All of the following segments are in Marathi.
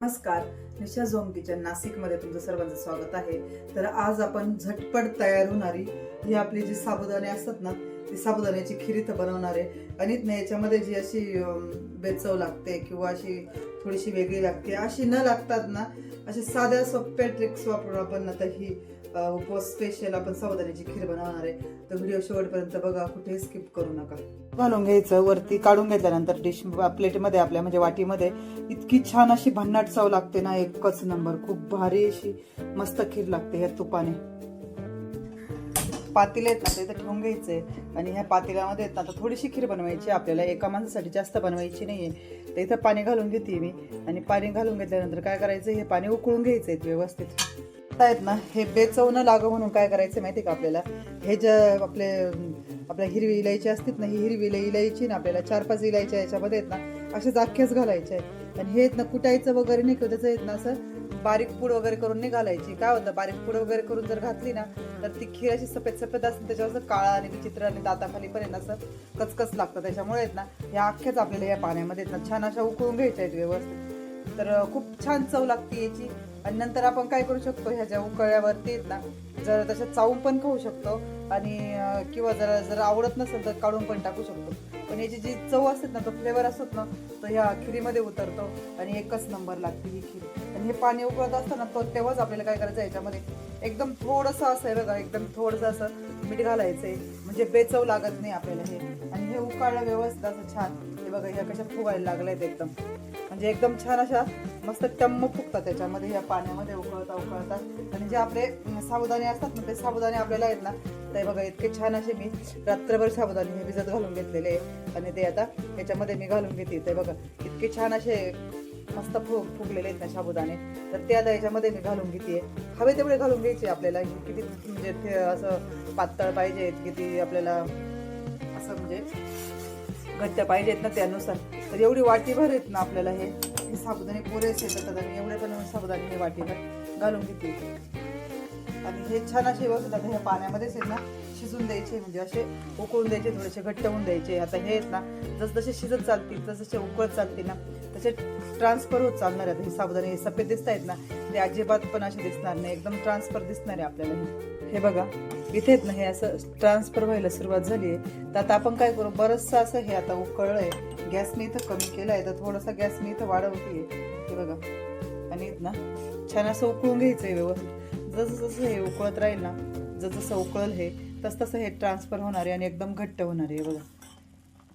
नमस्कार निशा झोम किचन नाशिकमध्ये तुमचं सर्वांचं स्वागत आहे. तर आज आपण झटपट तयार होणारी ही आपली जी साबुदाणे असतात ना ती साबुदाण्याची खिरीत इथं बनवणार आहे. आणि याच्यामध्ये जी अशी बेचव लागते किंवा अशी थोडीशी वेगळी लागते अशी न लागतात ना अशा साध्या सोप्या ट्रिक्स वापरून आपण आता तर ही उपवास स्पेशल आपण सावधानीची खीर बनवणार आहे. तर व्हिडिओ शेवटपर्यंत बघा कुठेही स्किप करू नका. घालून घ्यायचं वरती काढून घेतल्यानंतर डिश प्लेटमध्ये आपल्या म्हणजे वाटीमध्ये इतकी छान अशी भन्नाट चव लागते ना एकच नंबर खूप भारी अशी मस्त खीर लागते ह्या तुपाने. पातेले आहेत ना ते इथं ठेवून घ्यायचे आणि ह्या पातेल्यामध्ये आहेत ना आता थोडीशी खीर बनवायची आहे आपल्याला. एका माणसासाठी जास्त बनवायची नाही आहे तर इथं पाणी घालून घेते मी. आणि पाणी घालून घेतल्यानंतर काय करायचं हे पाणी उकळून घ्यायचं आहे व्यवस्थित. आहेत ना हे बेचव न लागं म्हणून काय करायचं माहिती का आपल्याला? हे जे आपले आपल्या हिरवी इलायची असतात ना ही हिरवी इलायची ना आपल्याला चार पाच इलायच्या याच्यामध्ये आहेत ना असे अख्ख्याच घालायचे आहेत. आणि हे आहेत ना कुटायचं वगैरे नाही किंवा त्याचं आहेत ना असं बारीक पूड वगैरे करून नाही घालायची. काय होतं बारीक पूड वगैरे करून जर घातली ना तर ती खीर अशी सफेद सफेद असते त्याच्यावर असं काळा आणि विचित्र आणि दाताखाली पण ना असं कचकच लागतं. त्याच्यामुळे आहेत ना ह्या अख्ख्याच आपल्याला या पाण्यामध्ये आहेत ना छान अशा उकळून घ्यायच्या आहेत व्यवस्थित. तर खूप छान चव लागते याची. आणि नंतर आपण काय करू शकतो ह्या ज्या उकळल्यावरती आहेत ना जर तशा चावून पण खाऊ शकतो आणि किंवा जरा जर आवडत नसेल तर काढून पण टाकू शकतो. पण याची जी चव असते ना तो फ्लेवर असत ना तो ह्या खिरीमध्ये उतरतो आणि एकच नंबर लागते ही खीर. आणि हे पाणी उकळत असताना तो तेव्हाच आपल्याला काय करायचं याच्यामध्ये एकदम थोडंसं असं आहे बघा एकदम थोडंसं असं मीठ घालायचं आहे म्हणजे बेचव लागत नाही आपल्याला हे. आणि हे उकाळलं व्यवस्थित असं छान हे बघा ह्या कशा फुगायला लागल्यात एकदम. म्हणजे एकदम छान अशा मस्त टम्म फुगतात त्याच्यामध्ये ह्या पाण्यामध्ये उकळता उकळता. आणि जे आपले साबुदाणे असतात ना ते साबुदाणे आपल्याला आहेत ना ते बघा इतके छान असे मी रात्रभर साबुदाणे हे भिजत घालून घेतलेले आहे. आणि ते आता याच्यामध्ये मी घालून घेते. ते बघा इतके छान असे मस्त फुग फुगलेले आहेत ना साबुदाणे. तर ते आता याच्यामध्ये मी घालून घेते हवे तेवढे घालून घ्यायचे आपल्याला. किती म्हणजे ते असं पातळ पाहिजे किती आपल्याला असं म्हणजे घट्ट पाहिजेत ना त्यानुसार. तर एवढी वाटीभर आहेत ना आपल्याला हे. साबुदाणे पुरेसे येतात आणि एवढे पण साबुदाणे हे वाटीभर घालून घेते. आणि हे छान असे व्यवस्थित आता ह्या पाण्यामध्येच आहेत ना शिजून द्यायचे म्हणजे असे उकळून द्यायचे थोडेसे घट्ट होऊन द्यायचे. आता हे आहेत ना जसजसे शिजत चालतील जसजसे उकळत चालतील ना तसे ट्रान्सफर होत चालणार आहेत. हे साबुदाणे हे सफेद दिसत आहेत ना ते अजिबात पण असे दिसणार नाही. एकदम ट्रान्सफर दिसणार आहे आपल्याला हे. बघा इथे आहेत ना हे असं ट्रान्सफर व्हायला सुरुवात झाली आहे. तर आता आपण काय करू बरंचसं असं हे आता उकळलं आहे. गॅस मी इथं कमी केला आहे तर थोडासा गॅस मी इथं वाढवते. हे बघा. आणि ना छान असं उकळून घ्यायचं आहे व्यवस्थित. जसं जसं हे उकळत राहील ना जसं जसं उकळल हे तसं तसं हे ट्रान्सफर होणार आहे आणि एकदम घट्ट होणार आहे बघा.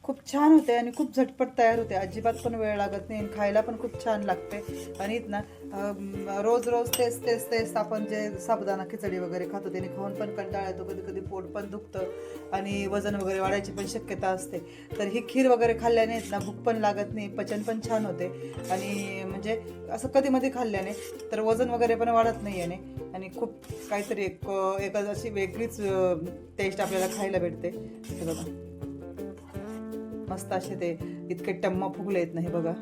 खूप छान होते आणि खूप झटपट तयार होते. अजिबात पण वेळ लागत नाही आणि खायला पण खूप छान लागते. आणि ना रोज रोज तेच तेच तेच आपण जे साबुदाणा खिचडी वगैरे खातो त्याने खाऊन पण कंटाळा येतो. कधी कधी पोट पण दुखतं आणि वजन वगैरे वाढायची पण शक्यता असते. तर ही खीर वगैरे खाल्ल्याने आहेत ना भूक पण लागत नाही पचन पण छान होते. आणि म्हणजे असं कधी मध्ये खाल्ल्याने तर वजन वगैरे पण वाढत नाही याने. आणि खूप काहीतरी एक एक अशी वेगळीच टेस्ट आपल्याला खायला भेटते. बघा. मस्त असे ते इतके टम्मा फुगले आहेत ना हे बघा.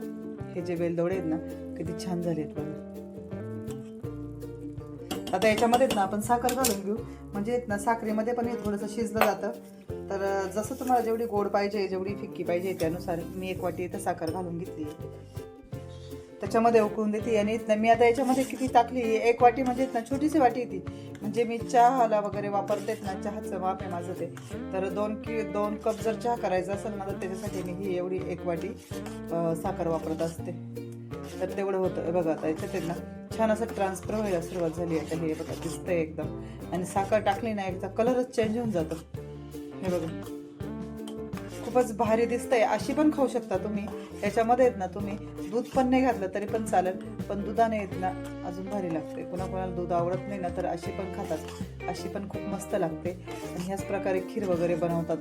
हे जे वेलदोडे आहेत ना किती छान झाले आहेत बघा. आता याच्यामध्ये ना आपण साखर घालून घेऊ. म्हणजे ना साखरेमध्ये पण हे थोडंसं शिजलं जातं. तर जसं तुम्हाला जेवढी गोड पाहिजे जेवढी फिक्की पाहिजे त्यानुसार मी एक वाटी इथं साखर घालून घेतली त्याच्यामध्ये उकळून देते. आणि इथनं मी आता याच्यामध्ये किती टाकली एक वाटी म्हणजे इथनं छोटीशी वाटी ती म्हणजे मी चहाला वगैरे वापरतेच ना चहाचं माप आहे माझं ते. तर दोन कि दोन कप जर चहा करायचा असेल ना तर त्याच्यासाठी मी ही एवढी एक वाटी साखर वापरत असते. तर तेवढं होतं. बघा आता याच्यात आहे ना छान असं ट्रान्सफर व्हायला सुरुवात झाली आता हे बघा दिसतंय एकदम. आणि साखर टाकली ना एकदा कलरच चेंज होऊन जातो. हे बघा. खूपच भारी दिसतंय. अशी पण खाऊ शकता तुम्ही. याच्यामध्ये आहेत ना तुम्ही दूध पण नाही घातलं तरी पण चालेल पण दुधाने येत ना अजून भारी लागते कोणाकोणाला दूध आवडत नाही ना तर अशी पण खातात. अशी पण खूप मस्त लागते. आणि ह्याच प्रकारे खीर वगैरे बनवतात.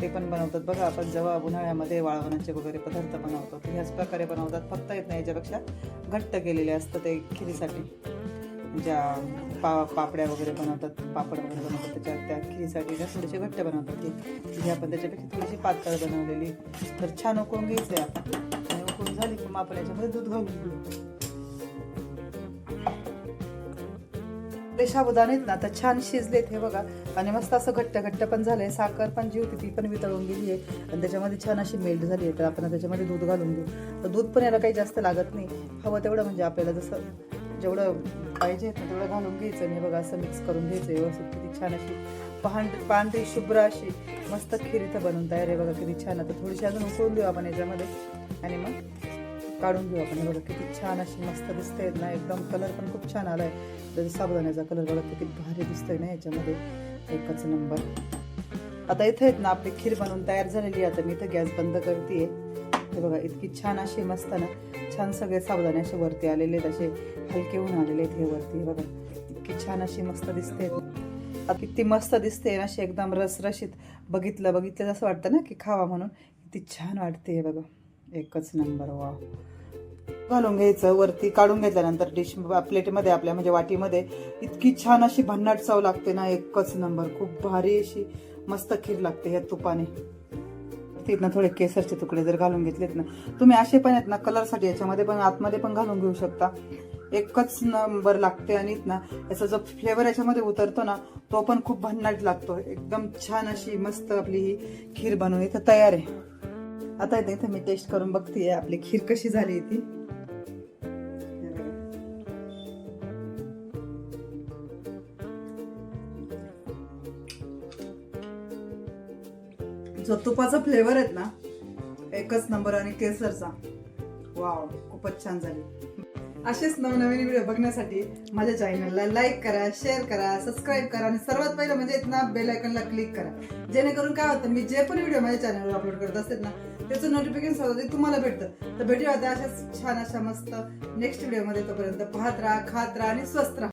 ते पण बनवतात. बघा आपण जेव्हा उन्हाळ्यामध्ये वाळवणाचे वगैरे पदार्थ बनवतो ह्याच प्रकारे बनवतात. फक्त येत नाही याच्यापेक्षा घट्ट केलेले असतं ते खिरीसाठी. ज्या पा पापड्या वगैरे बनवतात पापड वगैरे बनवतात त्याच्या त्या खिरीसाठी ना थोडेसे घट्ट बनवतात ती. ही आपण त्याच्यापेक्षा थोडीशी पातळ बनवलेली. तर छान उकळून घ्यायचं आहे आपण आणि उकळून झाली की मग आपण याच्यामध्ये दूध घालून ते साबुदाणे आहेत ना आता छान शिजलेत हे बघा. आणि मस्त असं घट्ट घट्ट पण झालंय. साखर पण जी होती ती पण वितळून गेली आहे. आणि त्याच्यामध्ये छान अशी मेल्ट झाली आहे. तर आपण त्याच्यामध्ये दूध घालून घेऊ. तर दूध पण याला काही जास्त लागत नाही. हवं तेवढं म्हणजे आपल्याला जसं जेवढं पाहिजे ना तेवढं घालून घ्यायचं आणि हे बघा असं मिक्स करून घ्यायचं व्यवस्थित. किती छान अशी पांढ पांढरी शुभ्र अशी मस्त खीर इथं बनवून तयार आहे. बघा किती छान. आता थोडीशी अजून उकळून देऊ आपण याच्यामध्ये आणि मग काढून घेऊ आपण. बघा किती छान अशी मस्त दिसते ना एकदम कलर पण खूप छान आलाय. त्याचा साबुदाण्याचा कलर बघा किती भारी दिसतोय ना याच्यामध्ये. एकच नंबर आता इथे आहेत ना आपली खीर बनवून तयार झालेली आता मी इथं गॅस बंद करते हे बघा इतकी छान अशी मस्त ना छान सगळे साबुदाणे असे वरती आलेले आहेत असे हलके होऊन आलेले आहेत हे वरती हे बघा. इतकी छान अशी मस्त दिसते. किती मस्त दिसते ना अशी एकदम रसरशीत बघितलं बघितलं असं वाटतं ना की खावा म्हणून. किती छान वाटते हे बघा. एकच नंबर वा घालून घ्यायचं वरती काढून घेतल्यानंतर डिश प्लेटमध्ये आपल्या म्हणजे वाटीमध्ये इतकी छान अशी भन्नाट चव लागते ना एकच नंबर. खूप भारी अशी मस्त खीर लागते ह्या तुपाने. ना थोडे केसरचे तुकडे जर घालून घेतलेत ना तुम्ही असे पण आहेत ना कलरसाठी याच्यामध्ये पण आतमध्ये पण घालून घेऊ शकता. एकच नंबर लागते आणि ना याचा जो फ्लेवर याच्यामध्ये उतरतो ना तो पण खूप भन्नाट लागतो. एकदम छान अशी मस्त आपली ही खीर बनवून इथं तयार आहे. आता इथे इथं मी टेस्ट करून बघते आपली खीर कशी झाली ती. जो तुपाचा फ्लेवर आहेत ना एकच नंबर आणि केसरचा. वाव खूपच छान झाली. असेच नवनवीन व्हिडिओ बघण्यासाठी माझ्या चॅनलला लाईक करा शेअर करा सबस्क्राईब करा आणि सर्वात पहिलं म्हणजे इथं ना बेल आयकनला क्लिक करा. जेणेकरून काय होतं मी जे पण व्हिडिओ माझ्या चॅनलवर अपलोड करत असते ना त्याचं नोटिफिकेशन होतं तुम्हाला भेटतं. तर भेटूया आता अशाच छान अशा मस्त नेक्स्ट व्हिडिओमध्ये तोपर्यंत पाहत राहा खात राहा आणि स्वस्त राहा.